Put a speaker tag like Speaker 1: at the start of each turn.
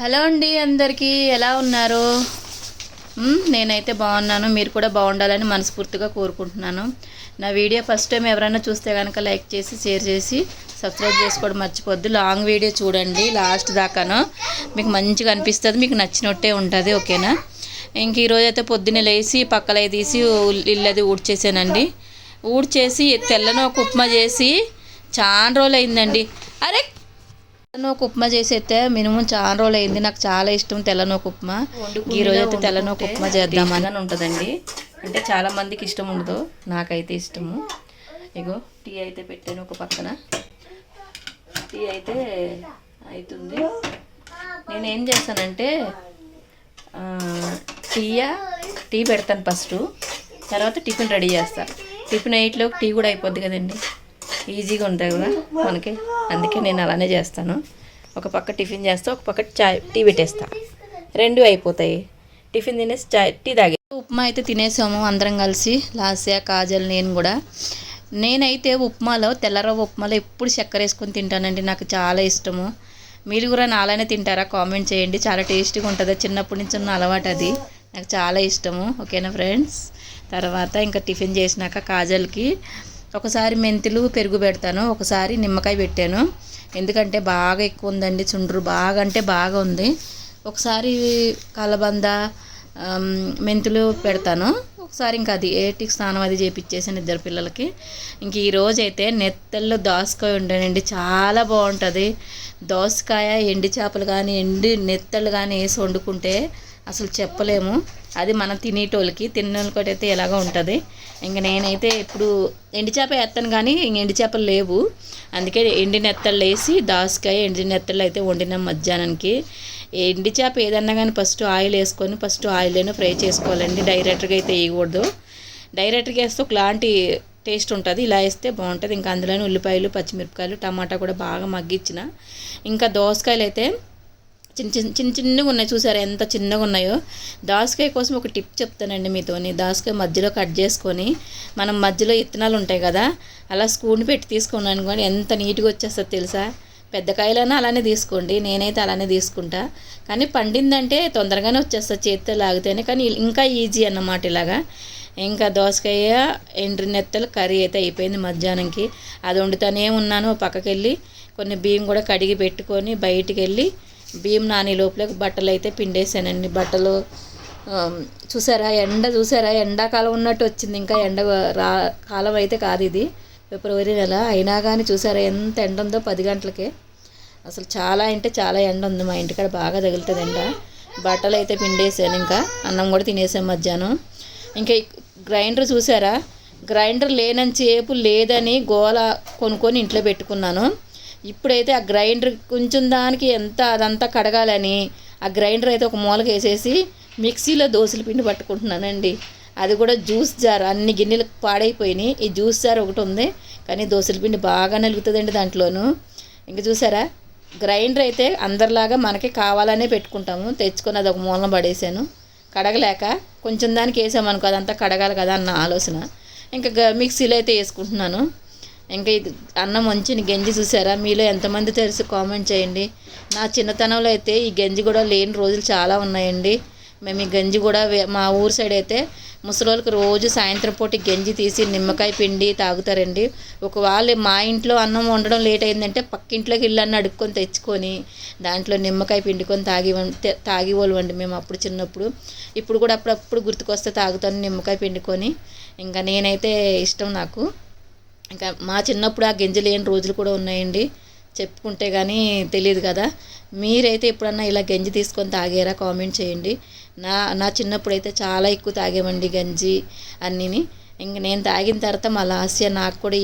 Speaker 1: Hello అండి అందరికీ ఎలా ఉన్నారు? నేనైతే బాగున్నాను. మీరు కూడా బాగుండాలని మనస్ఫూర్తిగా కోరుకుంటున్నాను. నా వీడియో ఫస్ట్ టైం ఎవరైనా చూస్తే కనుక లైక్ చేసి షేర్ చేసి సబ్స్క్రైబ్ చేసుకోవడం మర్చిపోద్దు లాంగ్ వీడియో చూడండి లాస్ట్ దాకాను. మీకు మంచిగా అనిపిస్తుంది మీకు నచ్చినట్టే ఉంటుంది ఓకేనా? ఇంక ఈరోజు అయితే పొద్దున్నే లేచి పక్కలై తీసి ఇల్లు అది ఊడ్చేసానండి. ఊడ్చేసి తెల్లని ఒక ఉప్మా చేసి చాలా రోజులు అయిందండి తెల్లనోక ఉప్మా చేసి అయితే మినిమం చాలా రోజులు అయింది నాకు చాలా ఇష్టం తెల్లనోక ఉప్మా ఈ రోజు అయితే తెల్లనోక ఉప్మా చేద్దామని ఉంటుందండి. అంటే చాలా మందికి ఇష్టం ఉండదు. నాకైతే ఇష్టము. ఇగో టీ అయితే పెట్టాను ఒక పక్కన. టీ అయితే అవుతుంది నేను ఏం చేస్తానంటే టీయా టీ పెడతాను ఫస్ట్. తర్వాత టిఫిన్ రెడీ చేస్తాను టిఫిన్ ఎయిట్లో టీ కూడా అయిపోద్ది కదండి. ఈజీగా ఉంటుంది కదా మనకి. అందుకే నేను అలానే చేస్తాను. ఒక పక్క టిఫిన్ చేస్తా ఒక పక్క చాయ్ టీ పెట్టేస్తా. రెండు అయిపోతాయి. టిఫిన్ తినేసి చాయ్ టీ తాగే. ఉప్మా అయితే తినేసాము అందరం కలిసి లాస్యా కాజల్ నేను కూడా. నేనైతే ఉప్మాలో తెల్లరవ్వ ఉప్మాలో ఎప్పుడు చక్కెర వేసుకొని తింటానండి నాకు చాలా ఇష్టము. మీరు కూడా నాలానే తింటారా? కామెంట్ చేయండి. చాలా టేస్టీగా ఉంటుంది. చిన్నప్పటి నుంచి ఉన్న అలవాటు అది. నాకు చాలా ఇష్టము. ఓకేనా ఫ్రెండ్స్? తర్వాత ఇంకా టిఫిన్ చేసినాక కాజల్కి ఒకసారి మెంతులు పెరుగు పెడతాను ఒకసారి నిమ్మకాయ పెట్టాను. ఎందుకంటే బాగా ఎక్కువ ఉందండి చుండ్రు బాగా అంటే బాగా ఉంది. ఒకసారి కలబంద మెంతులు పెడతాను. ఒకసారి ఇంకా అది ఏటికి స్నానం అది చేపించేసాను ఇద్దరు పిల్లలకి. ఇంక ఈరోజు అయితే నెత్తల్లో దోసకాయ ఉండేనండి చాలా బాగుంటుంది దోసకాయ ఎండి చేపలు కానీ ఎండి నెత్తళ్ళు కానీ వేసి వండుకుంటే అసలు చెప్పలేము. అది మనం తినేటోళ్ళకి తినేటోళ్ళకి అయితే ఎలాగో ఉంటుంది. ఇంకా నేనైతే ఇప్పుడు ఎండి చేప వేస్తాను కానీ ఇంక ఎండి చేపలు లేవు. అందుకే ఎండి నెత్తళ్ళు వేసి దాసకాయ ఎండి నెత్తళ్ళు అయితే వండినాం మధ్యాహ్నానికి. ఎండి చేప ఏదన్నా కానీ ఫస్ట్ ఆయిల్ వేసుకొని ఫస్ట్ ఆయిల్లోనే ఫ్రై చేసుకోవాలండి. డైరెక్ట్గా అయితే వేయకూడదు. డైరెక్ట్గా వేస్తే ఒకలాంటి టేస్ట్ ఉంటుంది. ఇలా వేస్తే బాగుంటుంది. ఇంకా అందులోనే ఉల్లిపాయలు పచ్చిమిరపకాయలు టమాటా కూడా బాగా మగ్గించిన ఇంకా దోసకాయలు అయితే చిన్న చిన్న చిన్న చిన్నగా ఉన్నాయి చూసారా? ఎంత చిన్నగా ఉన్నాయో. దోసకాయ కోసం ఒక టిప్ చెప్తానండి మీతోని. దోసకాయ మధ్యలో కట్ చేసుకొని మనం మధ్యలో ఇత్తనాలు ఉంటాయి కదా అలా స్పూన్ పెట్టి తీసుకున్నాను అనుకోండి ఎంత నీట్గా వచ్చేస్తుందో తెలుసా? పెద్ద కాయలైనా అలానే తీసుకోండి. నేనైతే అలానే తీసుకుంటా. కానీ పండిందంటే తొందరగానే వచ్చేస్తుంది చేతితో లాగితేనే. కానీ ఇంకా ఈజీ అన్నమాట ఇలాగా. ఇంకా దోసకాయ ఎండ్రి నెత్తలు కర్రీ అయితే అయిపోయింది మధ్యాహ్నంకి. అది వండుతానే ఉన్నాను. పక్కకి వెళ్ళి కొన్ని బియ్యం కూడా కడిగి పెట్టుకొని బయటికి వెళ్ళి బియ్యం నాని లోపల బట్టలు అయితే పిండేసానండి బట్టలు చూసారా ఎండ చూసారా ఎండాకాలం ఉన్నట్టు వచ్చింది. ఇంకా ఎండ రా కాలం అయితే కాదు ఇది. ఫిబ్రవరి నెల అయినా కానీ చూసారా ఎంత ఎండ ఉందో పది గంటలకే. అసలు చాలా అంటే చాలా ఎండ ఉంది. మా ఇంటికాడ బాగా తగులుతుంది ఎండ. బట్టలు అయితే పిండేసాను ఇంకా. అన్నం కూడా తినేసాను మధ్యాహ్నం. ఇంకా గ్రైండర్ చూసారా గ్రైండర్ లేనని చేపు లేదని గోల కొనుక్కొని ఇంట్లో పెట్టుకున్నాను. ఇప్పుడైతే ఆ గ్రైండర్ కొంచెం దానికి ఎంత అదంతా కడగాలని ఆ గ్రైండర్ అయితే ఒక మూలకి వేసేసి మిక్సీలో దోశల పిండి పట్టుకుంటున్నానండి. అది కూడా జ్యూస్ జార్ అన్ని గిన్నెలు పాడైపోయినాయి. ఈ జ్యూస్ జార్ ఒకటి ఉంది కానీ దోశల పిండి బాగా నలుగుతుందండి దాంట్లోనూ. ఇంకా చూసారా? గ్రైండర్ అయితే అందరిలాగా మనకి కావాలనే పెట్టుకుంటాము. తెచ్చుకొని అది ఒక మూలన పడేసాను. కడగలేక కొంచెం దానికి వేసామనుకో అదంతా కడగాలి కదా అన్న ఆలోచన. ఇంకా గ- మిక్సీలో అయితే వేసుకుంటున్నాను. ఇంకా ఇది అన్నం వంచిన గంజి చూసారా? మీలో ఎంతమంది తెలుసు? కామెంట్ చేయండి. నా చిన్నతనంలో అయితే ఈ గంజి కూడా లేని రోజులు చాలా ఉన్నాయండి. మేము ఈ గంజి కూడా మా ఊరు సైడ్ అయితే ముసలోళ్ళకి రోజు సాయంత్రం పూట గంజి తీసి నిమ్మకాయ పిండి తాగుతారండి. ఒకవేళ మా ఇంట్లో అన్నం వండడం లేట్ అయిందంటే పక్కింట్లోకి ఇళ్ళని అడుక్కొని తెచ్చుకొని దాంట్లో నిమ్మకాయ పిండుకొని తాగి తాగి వాళ్ళండి మేము అప్పుడు చిన్నప్పుడు. ఇప్పుడు కూడా అప్పుడప్పుడు గుర్తుకొస్తే తాగుతాను నిమ్మకాయ పిండుకొని. ఇంకా నేనైతే ఇష్టం నాకు. ఇంకా మా చిన్నప్పుడు ఆ గింజ లేని రోజులు కూడా ఉన్నాయండి. చెప్పుకుంటే కానీ తెలియదు కదా. మీరైతే ఎప్పుడన్నా ఇలా గంజి తీసుకొని తాగారా? కామెంట్ చేయండి. నా నా చిన్నప్పుడు అయితే చాలా ఎక్కువ తాగేమండి గంజి అన్నీని. ఇంక నేను తాగిన తర్వాత మా లాస్య నాకు కూడా